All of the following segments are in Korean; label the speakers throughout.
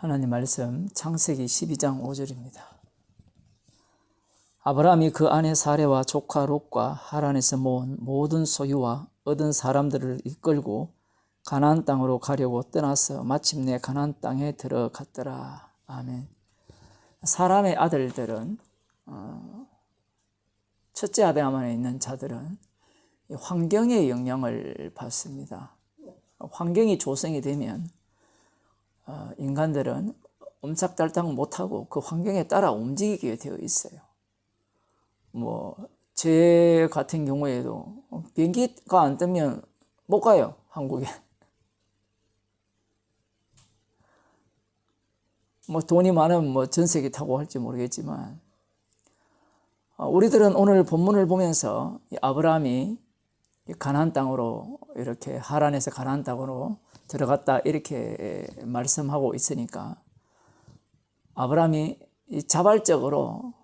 Speaker 1: 하나님 말씀 창세기 12장 5절입니다. 아브라함이 그 아내 사레와 조카 롯과 하란에서 모은 모든 소유와 얻은 사람들을 이끌고 가나안 땅으로 가려고 떠나서 마침내 가나안 땅에 들어갔더라. 아멘. 사람의 아들들은 어, 첫째 아담 안에 있는 자들은 이 환경의 영향을 받습니다. 환경이 조성이 되면 어, 인간들은 옴짝달싹 못하고 그 환경에 따라 움직이게 되어 있어요. 뭐, 제 같은 경우에도 비행기가 안 뜨면 못 가요, 한국에. 뭐 돈이 많으면 뭐 전세기 타고 할지 모르겠지만, 어, 우리들은 오늘 본문을 보면서 이 아브라함이 이 가나안 땅으로 이렇게 하란에서 가나안 땅으로 들어갔다 이렇게 말씀하고 있으니까 아브라함이 이 자발적으로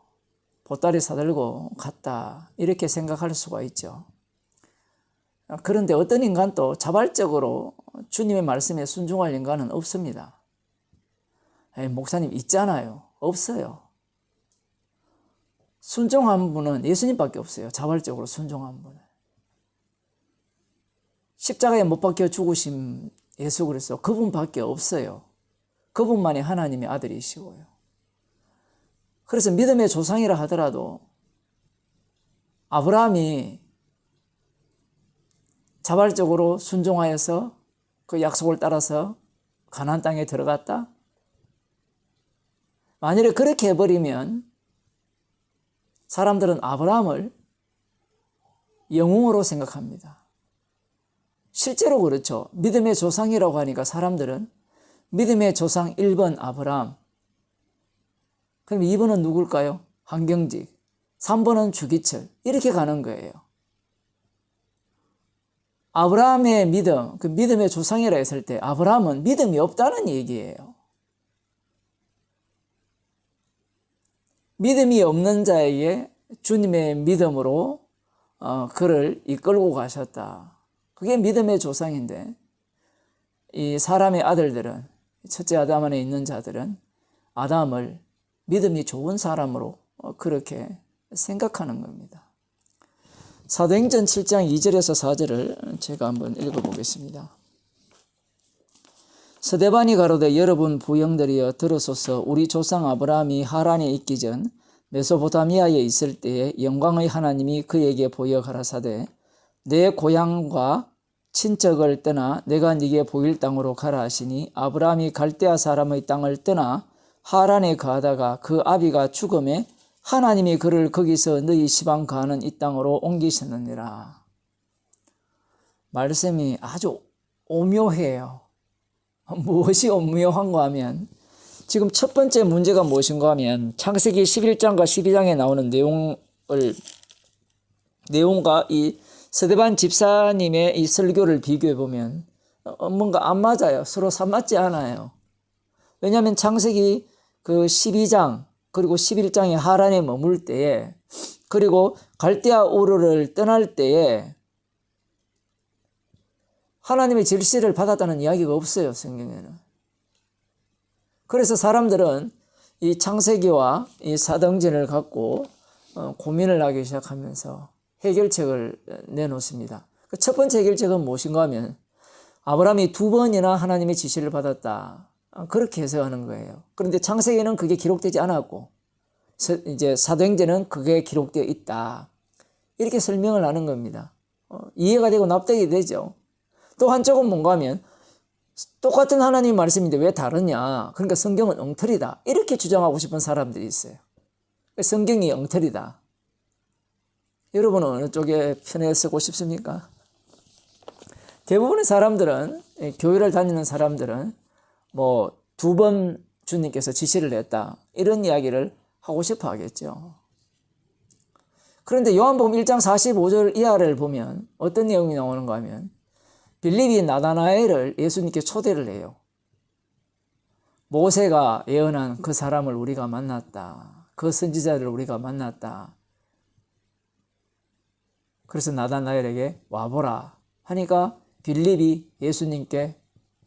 Speaker 1: 보따리 사들고 갔다 이렇게 생각할 수가 있죠. 그런데 어떤 인간도 자발적으로 주님의 말씀에 순종할 인간은 없습니다. 에이, 목사님 있잖아요. 없어요. 순종한 분은 예수님밖에 없어요. 자발적으로 순종한 분은. 십자가에 못 박혀 죽으신 예수 그리스도 그분밖에 없어요. 그분만이 하나님의 아들이시고요. 그래서 믿음의 조상이라 하더라도 아브라함이 자발적으로 순종하여서 그 약속을 따라서 가나안 땅에 들어갔다. 만일에 그렇게 해버리면 사람들은 아브라함을 영웅으로 생각합니다. 실제로 그렇죠. 믿음의 조상이라고 하니까 사람들은 믿음의 조상 1번 아브라함. 그럼 2번은 누굴까요? 한경직. 3번은 주기철. 이렇게 가는 거예요. 아브라함의 믿음, 그 믿음의 조상이라 했을 때 아브라함은 믿음이 없다는 얘기예요. 믿음이 없는 자에게 주님의 믿음으로 어, 그를 이끌고 가셨다. 그게 믿음의 조상인데 이 사람의 아들들은 첫째 아담 안에 있는 자들은 아담을 믿음이 좋은 사람으로 어, 그렇게 생각하는 겁니다. 사도행전 7장 2절에서 4절을 제가 한번 읽어보겠습니다. 스데반이 가로되 여러분 부영들이여 들으소서 우리 조상 아브라함이 하란에 있기 전 메소포타미아에 있을 때에 영광의 하나님이 그에게 보여 가라사대 내 고향과 친척을 떠나 내가 네게 보일 땅으로 가라 하시니 아브라함이 갈대아 사람의 땅을 떠나 하란에 가다가 그 아비가 죽음에 하나님이 그를 거기서 너희 시방 가는 이 땅으로 옮기셨느니라. 말씀이 아주 오묘해요. 무엇이 오묘한가 하면 지금 첫 번째 문제가 무엇인가 하면 창세기 11장과 12장에 나오는 내용을 내용과 이 서대반 집사님의 이 설교를 비교해 보면 어, 뭔가 안 맞아요. 서로 삼맞지 않아요. 왜냐하면 창세기 그 12장 그리고 11장에 하란에 머물 때에 그리고 갈대아 우르를 떠날 때에 하나님의 질시를 받았다는 이야기가 없어요, 성경에는. 그래서 사람들은 이 창세기와 이 사등전을 갖고 어, 고민을 하기 시작하면서 해결책을 내놓습니다. 그 첫 번째 해결책은 무엇인가 하면 아브라함이 두 번이나 하나님의 지시를 받았다. 아, 그렇게 해석하는 거예요. 그런데 창세기는 그게 기록되지 않았고 이제 사도행전은 그게 기록되어 있다. 이렇게 설명을 하는 겁니다. 어, 이해가 되고 납득이 되죠. 또 한쪽은 뭔가 하면 똑같은 하나님 말씀인데 왜 다르냐? 그러니까 성경은 엉터리다. 이렇게 주장하고 싶은 사람들이 있어요. 성경이 엉터리다. 여러분은 어느 쪽에 편에 서고 싶습니까? 대부분의 사람들은, 교회를 다니는 사람들은 뭐 두 번 주님께서 지시를 했다. 이런 이야기를 하고 싶어 하겠죠. 그런데 요한복음 1장 45절 이하를 보면 어떤 내용이 나오는가 하면 빌립이 나다나엘을 예수님께 초대를 해요. 모세가 예언한 그 사람을 우리가 만났다. 그 선지자를 우리가 만났다. 그래서 나다나엘에게 와보라 하니까 빌립이 예수님께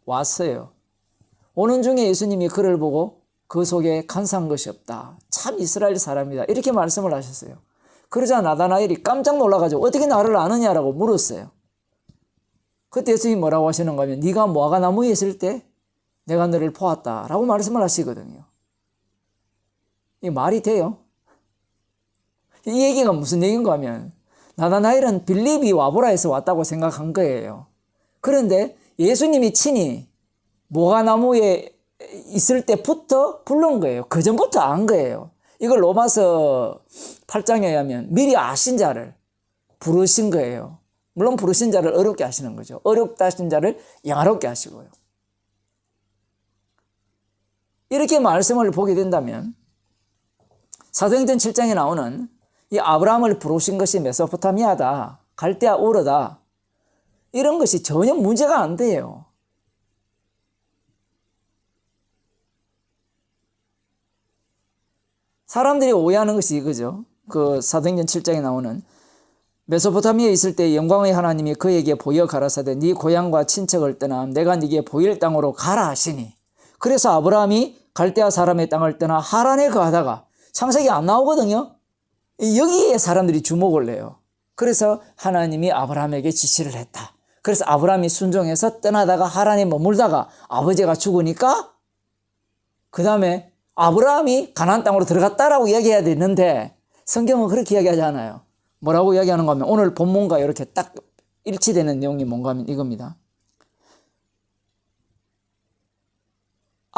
Speaker 1: 왔어요. 오는 중에 예수님이 그를 보고 그 속에 간사한 것이 없다. 참 이스라엘 사람이다. 이렇게 말씀을 하셨어요. 그러자 나다나엘이 깜짝 놀라가지고 어떻게 나를 아느냐라고 물었어요. 그때 예수님이 뭐라고 하시는가 하면 네가 무화과 나무에 있을 때 내가 너를 보았다라고 말씀을 하시거든요. 이 말이 돼요? 이 얘기가 무슨 얘기인가 하면 나다나엘은 빌립이 와보라에서 왔다고 생각한 거예요. 그런데 예수님이 친히 무화과나무에 있을 때부터 부른 거예요. 그 전부터 안 거예요. 이걸 로마서 8장에 의하면 미리 아신 자를 부르신 거예요. 물론 부르신 자를 어렵게 하시는 거죠. 어렵다 하신 자를 영화롭게 하시고요. 이렇게 말씀을 보게 된다면 사도행전 7장에 나오는 이 아브라함을 부르신 것이 메소포타미아다, 갈대아 우르다 이런 것이 전혀 문제가 안 돼요. 사람들이 오해하는 것이 이거죠. 그 사도행전 7장에 나오는 메소포타미아에 있을 때 영광의 하나님이 그에게 보여 가라사대 네 고향과 친척을 떠나 내가 네게 보일 땅으로 가라 하시니 그래서 아브라함이 갈대아 사람의 땅을 떠나 하란에 거하다가 창세기 안 나오거든요. 여기에 사람들이 주목을 해요. 그래서 하나님이 아브라함에게 지시를 했다. 그래서 아브라함이 순종해서 떠나다가 하란에 머물다가 아버지가 죽으니까 그 다음에 아브라함이 가나안 땅으로 들어갔다라고 이야기해야 되는데 성경은 그렇게 이야기하지 않아요. 뭐라고 이야기하는가 하면 오늘 본문과 이렇게 딱 일치되는 내용이 뭔가 하면 이겁니다.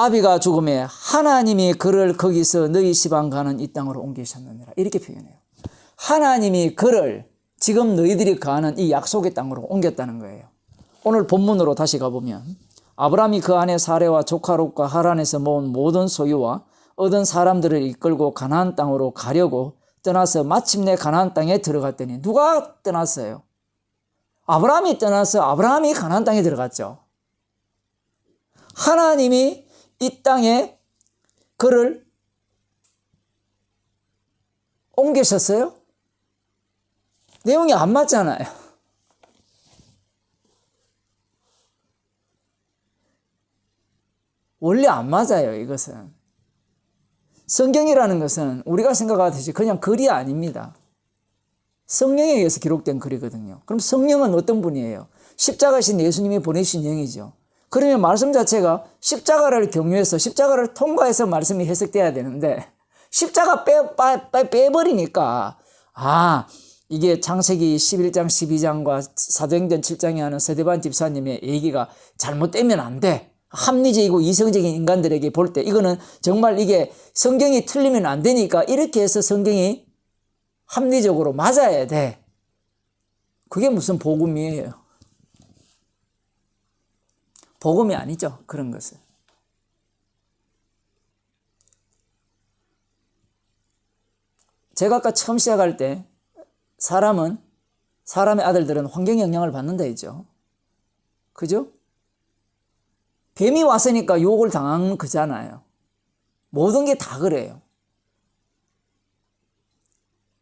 Speaker 1: 아비가 죽음에 하나님이 그를 거기서 너희 시방 가는 이 땅으로 옮기셨느니라 이렇게 표현해요. 하나님이 그를 지금 너희들이 가는 이 약속의 땅으로 옮겼다는 거예요. 오늘 본문으로 다시 가보면 아브라함이 그 안에 사례와 조카롯과 하란에서 모은 모든 소유와 얻은 사람들을 이끌고 가나안 땅으로 가려고 떠나서 마침내 가나안 땅에 들어갔더니 누가 떠났어요? 아브라함이 떠나서 아브라함이 가나안 땅에 들어갔죠. 하나님이 이 땅에 그를 옮기셨어요? 내용이 안 맞잖아요. 원래 안 맞아요, 이것은. 성경이라는 것은 우리가 생각하듯이 그냥 글이 아닙니다. 성령에 의해서 기록된 글이거든요. 그럼 성령은 어떤 분이에요? 십자가신 예수님이 보내신 영이죠. 그러면 말씀 자체가 십자가를 경유해서 십자가를 통과해서 말씀이 해석돼야 되는데 십자가 빼, 빼, 빼버리니까 아 이게 창세기 11장 12장과 사도행전 7장에 하는 세대반 집사님의 얘기가 잘못되면 안 돼. 합리적이고 이성적인 인간들에게 볼 때 이거는 정말 이게 성경이 틀리면 안 되니까 이렇게 해서 성경이 합리적으로 맞아야 돼. 그게 무슨 복음이에요? 복음이 아니죠. 그런 것은. 제가 아까 처음 시작할 때 사람은 사람의 아들들은 환경 영향을 받는다 했죠. 그죠? 뱀이 왔으니까 욕을 당한 거잖아요. 모든 게 다 그래요.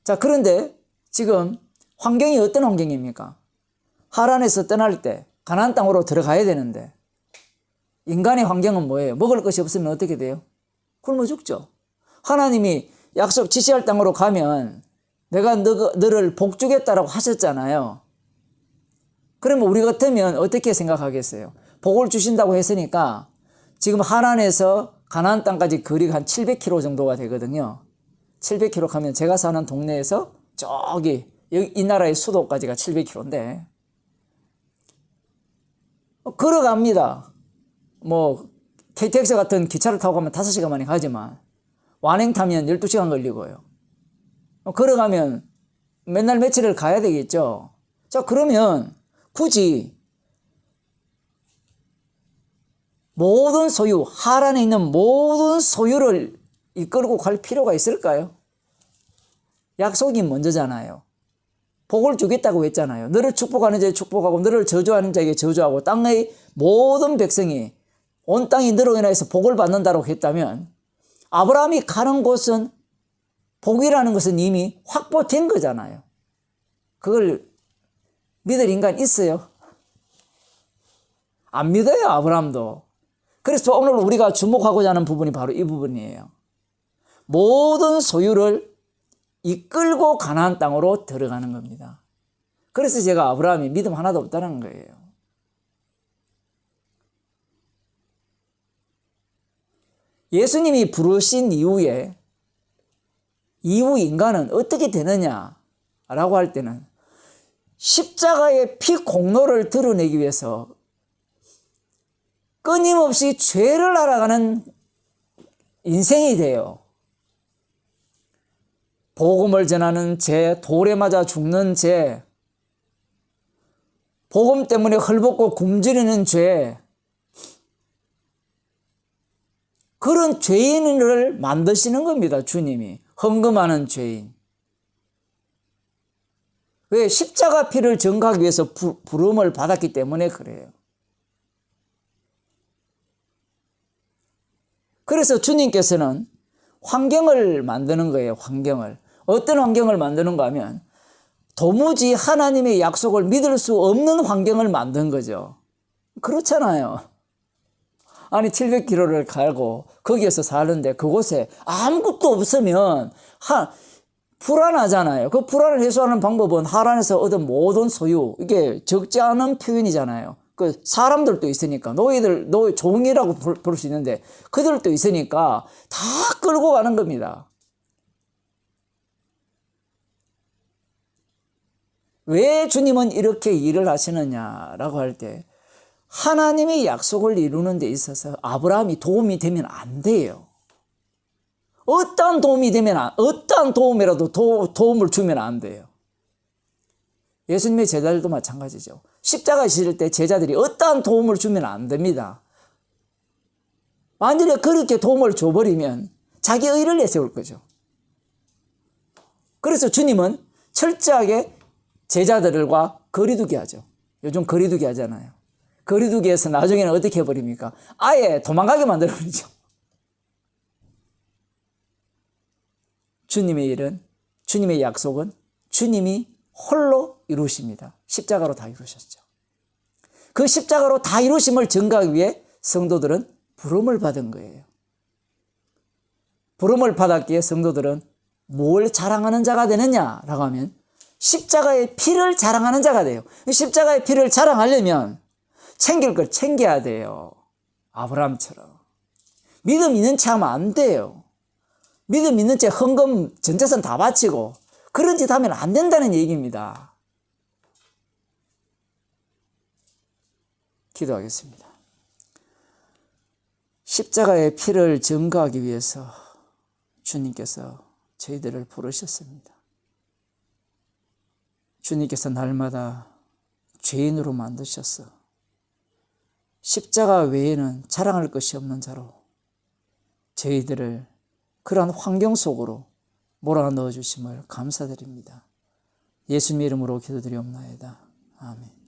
Speaker 1: 자, 그런데 지금 환경이 어떤 환경입니까? 하란에서 떠날 때 가나안 땅으로 들어가야 되는데 인간의 환경은 뭐예요? 먹을 것이 없으면 어떻게 돼요? 굶어 죽죠. 하나님이 약속 지시할 땅으로 가면 내가 너, 너를 복주겠다라고 하셨잖아요. 그러면 우리 같으면 어떻게 생각하겠어요? 복을 주신다고 했으니까 지금 하란에서 가나안 땅까지 거리가 한 700km 정도가 되거든요. 700km 가면 제가 사는 동네에서 저기 이 나라의 수도까지가 700km인데 걸어갑니다. 뭐 KTX 같은 기차를 타고 가면 5시간 만에 가지만 완행 타면 12시간 걸리고요. 걸어가면 맨날 며칠을 가야 되겠죠. 자, 그러면 굳이 모든 소유, 하란에 있는 모든 소유를 이끌고 갈 필요가 있을까요? 약속이 먼저잖아요. 복을 주겠다고 했잖아요. 너를 축복하는 자에 축복하고 너를 저주하는 자에게 저주하고 땅의 모든 백성이 온 땅이 너로 인해서 복을 받는다고 했다면 아브라함이 가는 곳은 복이라는 것은 이미 확보된 거잖아요. 그걸 믿을 인간 있어요? 안 믿어요, 아브라함도. 그래서 오늘 우리가 주목하고자 하는 부분이 바로 이 부분이에요. 모든 소유를 이끌고 가나안 땅으로 들어가는 겁니다. 그래서 제가 아브라함이 믿음 하나도 없다는 거예요. 예수님이 부르신 이후에 이후 인간은 어떻게 되느냐라고 할 때는 십자가의 피 공로를 드러내기 위해서 끊임없이 죄를 알아가는 인생이 돼요. 복음을 전하는 죄, 돌에 맞아 죽는 죄, 복음 때문에 헐벗고 굶주리는 죄, 그런 죄인을 만드시는 겁니다, 주님이. 헌금하는 죄인. 왜? 십자가 피를 증가하기 위해서 부, 부름을 받았기 때문에 그래요. 그래서 주님께서는 환경을 만드는 거예요, 환경을. 어떤 환경을 만드는가 하면 도무지 하나님의 약속을 믿을 수 없는 환경을 만든 거죠. 그렇잖아요. 아니 700km를 갈고 거기에서 사는데 그곳에 아무것도 없으면 하, 불안하잖아요. 그 불안을 해소하는 방법은 하란에서 얻은 모든 소유 이게 적지 않은 표현이잖아요. 그 사람들도 있으니까 노예들 노예 종이라고 부를 수 있는데 그들도 있으니까 다 끌고 가는 겁니다. 왜 주님은 이렇게 일을 하시느냐라고 할 때 하나님의 약속을 이루는 데 있어서 아브라함이 도움이 되면 안 돼요. 어떠한 도움이 되면, 안, 어떠한 도움이라도 도, 도움을 주면 안 돼요. 예수님의 제자들도 마찬가지죠. 십자가 지실 때 제자들이 어떠한 도움을 주면 안 됩니다. 만일에 그렇게 도움을 줘버리면 자기 의를 내세울 거죠. 그래서 주님은 철저하게 제자들과 거리두기 하죠. 요즘 거리두기 하잖아요. 거리두기해서 나중에는 어떻게 해버립니까? 아예 도망가게 만들어버리죠. 주님의 일은, 주님의 약속은 주님이 홀로 이루십니다. 십자가로 다 이루셨죠. 그 십자가로 다 이루심을 증가하기 위해 성도들은 부름을 받은 거예요. 부름을 받았기에 성도들은 뭘 자랑하는 자가 되느냐라고 하면 십자가의 피를 자랑하는 자가 돼요. 십자가의 피를 자랑하려면 챙길 걸 챙겨야 돼요. 아브라함처럼. 믿음 있는 채 하면 안 돼요. 믿음 있는 채 헌금 전재산 다 바치고 그런 짓 하면 안 된다는 얘기입니다. 기도하겠습니다. 십자가의 피를 증거하기 위해서 주님께서 저희들을 부르셨습니다. 주님께서 날마다 죄인으로 만드셨어. 십자가 외에는 자랑할 것이 없는 자로 저희들을 그러한 환경 속으로 몰아 넣어 주심을 감사드립니다. 예수님 이름으로 기도드리옵나이다. 아멘.